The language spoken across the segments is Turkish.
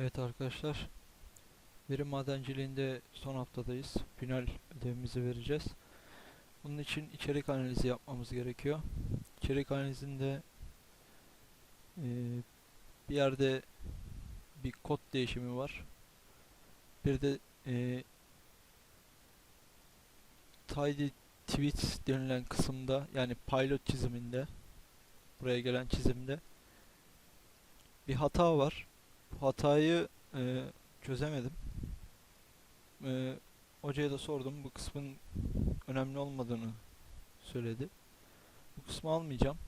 Evet arkadaşlar, veri madenciliğinde son haftadayız. Final ödevimizi vereceğiz. Bunun için içerik analizi yapmamız gerekiyor. İçerik analizinde eee, bir yerde bir kod değişimi var. Bir de eee tidy tweets denilen kısımda yani pilot çiziminde buraya gelen çizimde bir hata var. Hatayı e, çözemedim. E, hocaya da sordum. Bu kısmın önemli olmadığını söyledi. Bu kısmı almayacağım.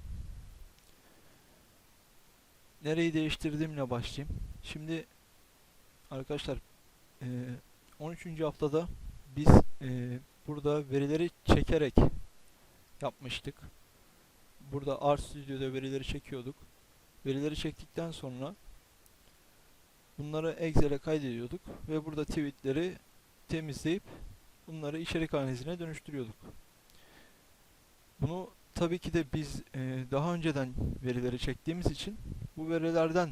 Nereyi değiştirdiğimle başlayayım. Şimdi arkadaşlar e, 13. haftada biz e, burada verileri çekerek yapmıştık. Burada RStudio'da verileri çekiyorduk. Verileri çektikten sonra bunları Excel'e kaydediyorduk ve burada tweetleri temizleyip bunları içerik analizine dönüştürüyorduk. Bunu tabii ki de biz e, daha önceden verileri çektiğimiz için bu verilerden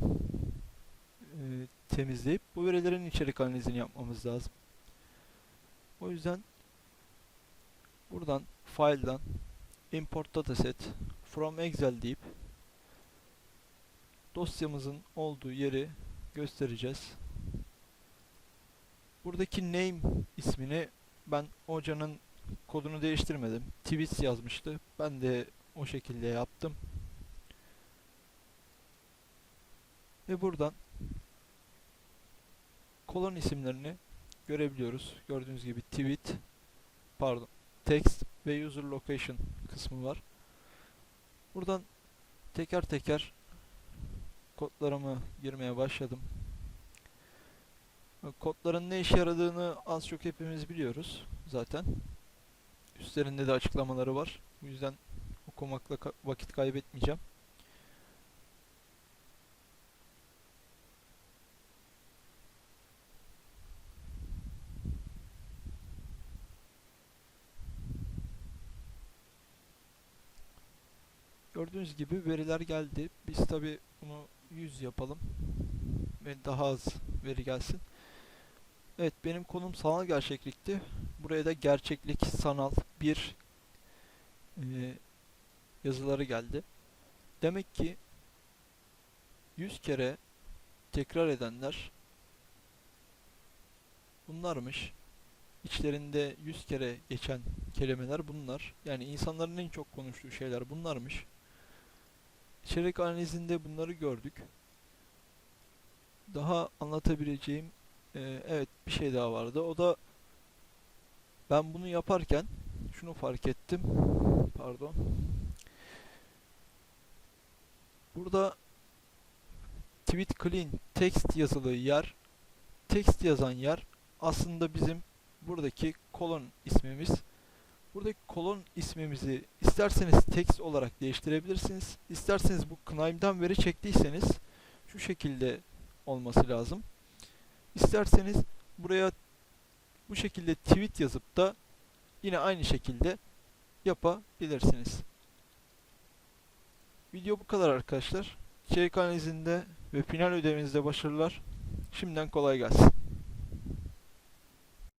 e, temizleyip bu verilerin içerik analizini yapmamız lazım. O yüzden buradan file'dan import dataset from excel deyip dosyamızın olduğu yeri göstereceğiz. Buradaki name ismini ben hocanın kodunu değiştirmedim. Tweets yazmıştı. Ben de o şekilde yaptım. Ve buradan kolon isimlerini görebiliyoruz. Gördüğünüz gibi tweet, pardon, text ve user location kısmı var. Buradan teker teker kodlarımı girmeye başladım. Kodların ne işe yaradığını az çok hepimiz biliyoruz zaten. Üstlerinde de açıklamaları var. Bu yüzden okumakla ka- vakit kaybetmeyeceğim. Gördüğünüz gibi veriler geldi. Biz tabi bunu 100 yapalım ve daha az veri gelsin. Evet benim konum sanal gerçeklikti. Buraya da gerçeklik sanal bir e, yazıları geldi. Demek ki 100 kere tekrar edenler bunlarmış. İçlerinde 100 kere geçen kelimeler bunlar. Yani insanların en çok konuştuğu şeyler bunlarmış. İçerik analizinde bunları gördük. Daha anlatabileceğim e, evet bir şey daha vardı. O da ben bunu yaparken şunu fark ettim. Pardon. Burada tweet clean text yazılı yer text yazan yer aslında bizim buradaki kolon ismimiz. Buradaki kolon ismimizi isterseniz text olarak değiştirebilirsiniz. İsterseniz bu Knime'dan veri çektiyseniz şu şekilde olması lazım. İsterseniz buraya bu şekilde tweet yazıp da yine aynı şekilde yapabilirsiniz. Video bu kadar arkadaşlar. İçerik analizinde ve final ödevinizde başarılar. Şimdiden kolay gelsin.